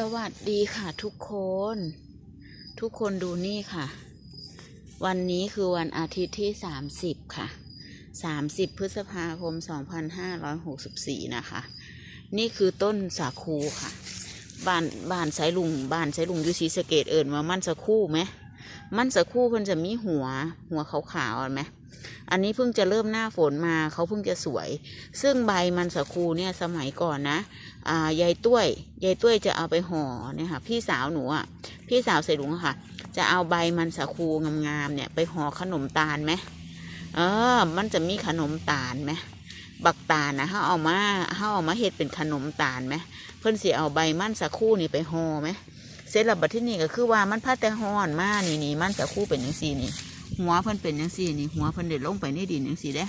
สวัสดีค่ะทุกคน ทุกคนดูนี่ค่ะ วันนี้คือวันอาทิตย์ที่ 30 ค่ะ 30 พฤษภาคม 2564 นะคะ นี่คือต้นสาคูค่ะ บ้านบ้านสายลุงบ้านสายลุงยูซีสเกตเอิญมามั่นสะคูไหม มันสะคูมันจะมีหัวหัวขาวๆเห็นไหมอันนี้เพิ่งจะเริ่มหน้าฝนมาเขาเพิ่งจะสวย ซึ่งใบมันสะคูเนี่ยสมัยก่อนนะอ่ายายตุ้ยยายตุ้ยจะเอาไปห่อเนี่ยค่ะ พี่สาวหนูอะพี่สาวใส่ลุงค่ะ จะเอาใบมันสาคูงามๆเนี่ย ไปห่อขนมตาลไหมเออ มันจะมีขนมตาลไหมบักตาลนะเขาเอามาเขาเอามาเฮ็ดเป็นขนมตาลไหมเพิ่นเสิเอาใบมันสาคูนี่ไปห่อไหม สร็จแล้วบัดที่นี่ก็คือว่ามันพัดแต่ห่อนมานี่นี่มันสาคูเป็นจังซี่นี่ หัวเพิ่นเป็นจังซี่นี่ หัวเพิ่นเด็ดลงไปในดินจังซี่เด้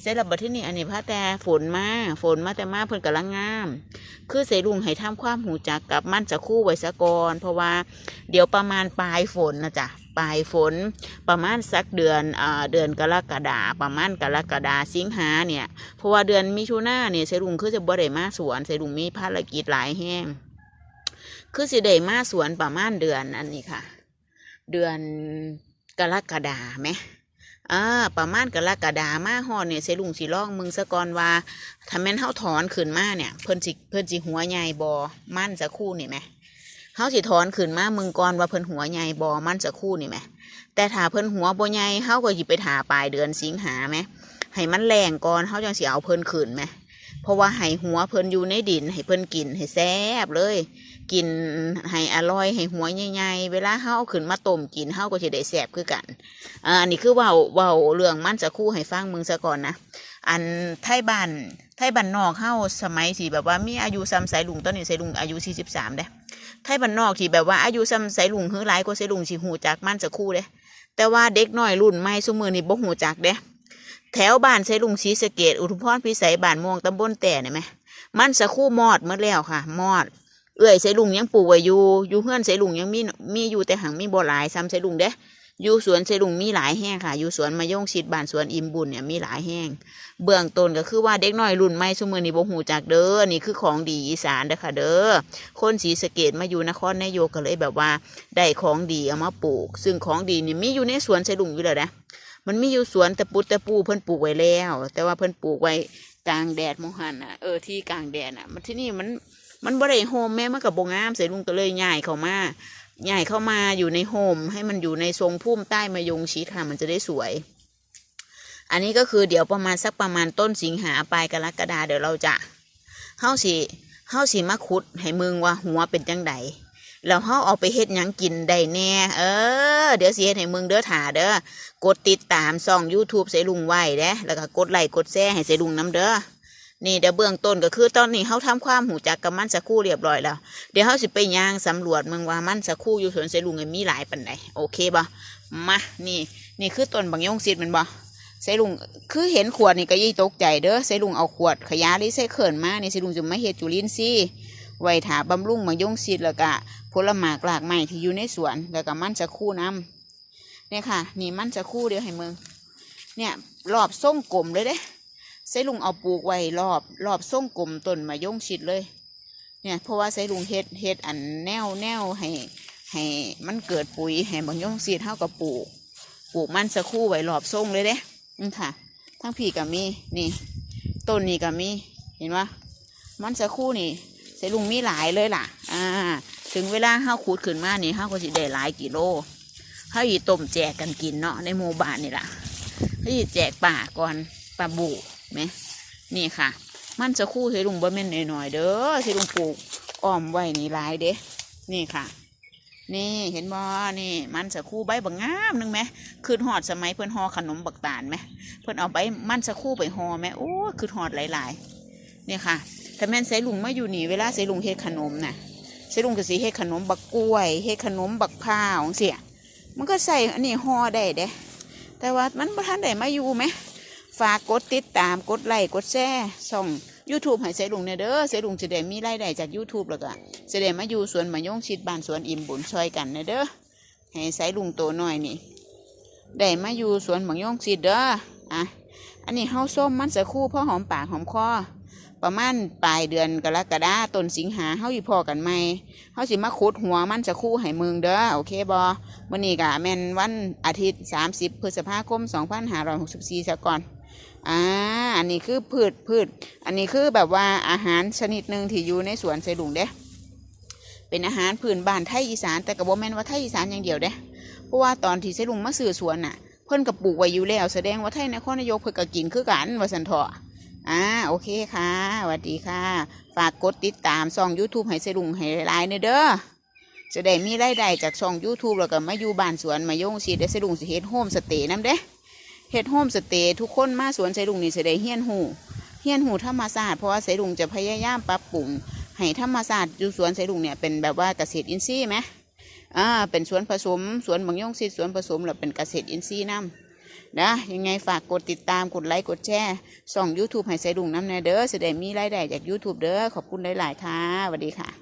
เสร็จแล้วบัดที่นี่อันนี้พระแต่ฝนมาฝนมาแต่มาเพิ่นกำลังงาม คือเสลุงให้ทำความหูจักกับมันจะคู่ไว้ซะกอนเพราะว่าเดี๋ยวประมาณปลายฝนนะจ๊ะปลายฝนประมาณสักเดือนอ่าเดือนกรกฎาประมาณกรกฎาสิงหาเนี่ยเพราะว่าเดือนมิถุนาเนี่ยเสลุงคือจะบ่ได้มาสวนเสลุงมีภารกิจหลายแห้ง คือสิได้มาสวนประมาณเดือนอันนี้ค่ะ เดือนกรกฎาไหมอ่าประมาณกรกฎามาฮอดเนี่ยเสลุงสิลองมึงซะกอนว่าถ้าแม่นเฮาถอนขึ้นมาเนี่ย เพิ่นสิเพิ่นสิหัวใหญ่บ่มั่นสักคู่นี่แหมเฮาสิถอนขึ้นมามึงก่อนว่าเพิ่นหัวใหญ่บ่มั่นสักคู่นี่แหมแต่ถ้าเพิ่นหัวบ่ใหญ่เฮาก็สิไปถาปลายเดือนสิงหาไหมให้มันแรงก่อนเฮาจังสิเอาเพิ่นขึ้นไหม เพราะว่าให้หัวเพิ่นอยู่ในดิน ให้เพิ่นกินให้แซ่บเลย กินให้อร่อยให้หัวใหญ่ๆเวลาเฮาเอาขึ้นมาต้มกินเฮาก็สิได้แซ่บคือกันอันนี้คือเว่าเว่าเรื่องมันจะคู่ให้ฟังมึงซะก่อนนะอันไทยบ้านไทยบ้านนอกเข้าสมัยที่แบบว่ามีอายุซ้ำสายลุงตอนนี้สายลุงอายุสี่สิบสามเด้ไทยบ้านนอกที่แบบว่าอายุซ้ำสายลุงหื้อหลายกว่าสายลุงสิหูจักมันจะคู่เด้แต่ว่าเด็กน้อยรุ่นใหม่สมือนี่บ่หูจักเด้ แถวบ้านสายลุงศรีสะเกดอุทุมพรพิสัยบ้านม่วงตำบลแต่เนี่ยไหมมันสะคู่มอดเมื่อแล้วค่ะ มอด เอื้อยสายลุงยังปลูกไว้อยู่อยู่เฮือนสายลุงยังมีมีอยู่แต่หังมีบ่หลายซ้ำสายลุงเด้อยู่สวนเซลุงมีหลายแห้งค่ะ อยู่สวนมะยงชิดบ้านสวนอิมบุญเนี่ยมีหลายแห้ง เบื้องต้นก็คือว่าเด็กน้อยรุ่นใหม่สมือนี่บ่หูจักเด้อ นี่คือของดีอีสานเด้อค่ะเด้อ คนศรีสะเกดมาอยู่นครนายกก็เลยแบบว่าได้ของดีเอามาปลูก ซึ่งของดีนี่มีอยู่ในสวนเซลุงอยู่แล้วนะ มันมีอยู่สวนแต่ปุตแต่ปูเพิ่นปลูกไว้แล้ว แต่ว่าเพิ่นปลูกไว้กลางแดดมองหันอะเออที่กลางแดดอะ มันที่นี่มันมันบ่ได้โฮมแม่มันกับบงามเสลุงก็เลยย้ายเข้ามาใหญ่เข้ามาอยู่ในโฮมให้มันอยู่ในทรงพุ่มใต้มะยงชิดค่ะมันจะได้สวย อันนี้ก็คือเดี๋ยวประมาณสักประมาณต้นสิงหาปลายกรกฎาเดี๋ยวเราจะเฮาสิเฮาสิมาขุดให้มึงว่าหัวเป็นจังใด แล้วเฮาเอาไปเฮ็ดหยังกินได้แน่เออ เดี๋ยวสิเฮ็ดให้มึงเด้อถ่าเด้อกดติดตามช่อง YouTube เสลุงไว้เด้แล้วก็กดไลค์กดแชร์ให้เสลุงน้ำเด้อนี่เดี๋ยวเบื้องต้นก็คือตอนนี้เฮาทำความหูจักกับมันสักครู่เรียบร้อยแล้ว เดี๋ยวเขาสิไปย่างสำรวจเมืองว่ามันสักครู่อยู่สวนเสลุงมีหลายปันใดโอเคบ่มานี่ นี่คือต้นบางยงซิดแมันบ่เสลุงคือเห็นขวดนี่ก็ยี่ตกใจเด้อเสลุงเอาขวดขยะรีไซเคิลมานี่เสลุงจะไม่เฮ็ดจุลินทรีย์ ไว้ถาบำรุงบายงซิดแล้วก็ผลไม้กหลากไม้ที่อยู่ในสวนแล้วก็มันสักครู่น้ำเนี่ยค่ะ นี่มันสักครู่เดียวให้เมืองเนี่ยรอบส่งกลมเลยเด้เสลุงเอาปลูกไว้รอบรอบส่งกลมต้นมะยงชิดเลย เนี่ยเพราะว่าใส่ลุงเฮ็ดเฮ็ดอันแนวแนวให้ให้มันเกิดปุ๋ยให้บางย่องซีดเท่ากับปลูกปลูกมันสักคู่ไว้รอบทรงเลยเด้นี่ค่ะ ทั้งผีกับมีนี่ต้นนี้กับมีเห็นปะมันสักคู่นี่ ส่ลุงมีหลายเลยล่ะ อ่า ถึงเวลาเฮาขูดขึ้นมานี่เฮาก็สิได้หลายกิโลเฮาอีต้มแจกกันกินเนาะในหมู่บ้านนี่ล่ะเฮาอีแจกป่าก่อนป่าบูไหมนี่ค่ะ มันจะคู่ให้ลุงบ่แม่นหน่อยๆเด้อที่ลุงปลูกอ้อมไว้นี่หลายเด้ นี่ค่ะนี่เห็นบ่นี่มันจะคู่ใบบางงามนึงไหมคือหอดสมัยเพิ่อนห่อขนมบักตาลไหมเพิ่อนเอาใบมันจะคู่ไปห่อไหมโอ้คือหอดหลายๆ เนี่ยค่ะ แต่แม่นใส่ลุงมาอยู่นี่เวลาใส่ลุงเฮ็ดขนมน่ะใส่ลุงก็สิเฮ็ดขนมบักกล้วยเฮ็ดขนมบักพร้าวจังซี่มันก็ใส่อันนี้ห่อได้เด้ แต่ว่ามันบ่ทันได้มาอยู่ไหมฝากกดติดตามกดไลค์กดแชร์ช่อง YouTube ให้เสลุงเนี่ยเด้อเสลุงจะได้มีรายได้จาก YouTube แล้วก็จะได้มาอยู่สวนมะยงชิดบ้านสวนอิ่มบุญช่วยกันเนี่ยเด้อให้ใส่ลุงโตหน่อยนี่ได้มาอยู่สวนมะยงชิดเด้ออะอันนี้เฮาส้มมันสะคู่พราะหอมปากหอมคอ ประมาณปลายเดือนกรกฎาต้นสิงหาเฮาอยู่พอกันไหมเฮาสิมาขุดหัวมันจะคู่ให้มึงเด้อโอเคบอวันนี้ก็แม่นวันอาทิตย์ 30พฤษภาคม2564ซะก่อนอ่าอันนี้คือพืชพืช อันนี้คือแบบว่าอาหารชนิดหนึ่งที่อยู่ในสวนไซดุงเด้เป็นอาหารพื้นบ้านไทยอีสานแต่ก็บ่แม่นว่าไทยอีสานอย่างเดียวเด้เพราะว่าตอนที่ไซดุงมาซื้อสวนน่ะ เพิ่นก็ปลูกไว้อยู่แล้วแสดงว่าไทยนครนายกเพิ่นก็กินคือกันว่าสันเถาะ อ่าโอเคค่ะสวัสดีค่ะ ฝากกดติดตามช่อง YouTube ให้ไซดุงให้ลายเด้อเด้อจะได้มีรายได้จากช่อง YouTube แล้วก็มาอยู่บ้านสวนมาโยงสิได้ไซดุงสิเฮ็ดโฮมสเตย์น้ำเด้เฮ็ดโฮมสเตย์ทุกคนมาสวนไซรุงนี่สิได้เฮียนหูเฮียนหูธรรมศาสตร์เพราะว่าไซรุงจะพยายามปรับปรุงให้ธรรมศาสตร์อยู่สวนไซรุงเนี่ยเป็นแบบว่าเกษตรอินทรีย์ไหมอ่าเป็นสวนผสมสวนบางยงซีสวนผสมแล้วเป็นเกษตรอินทรีย์นํ นะยังไงฝากกดติดตามกดไลค์กดแชร์ส่อง YouTube ให้ไซดุงน้ำแน่เด้อสิได้มีรายได้จาก YouTube เด้อขอบคุณหลาย ๆ ค่ะสวัสดีค่ะ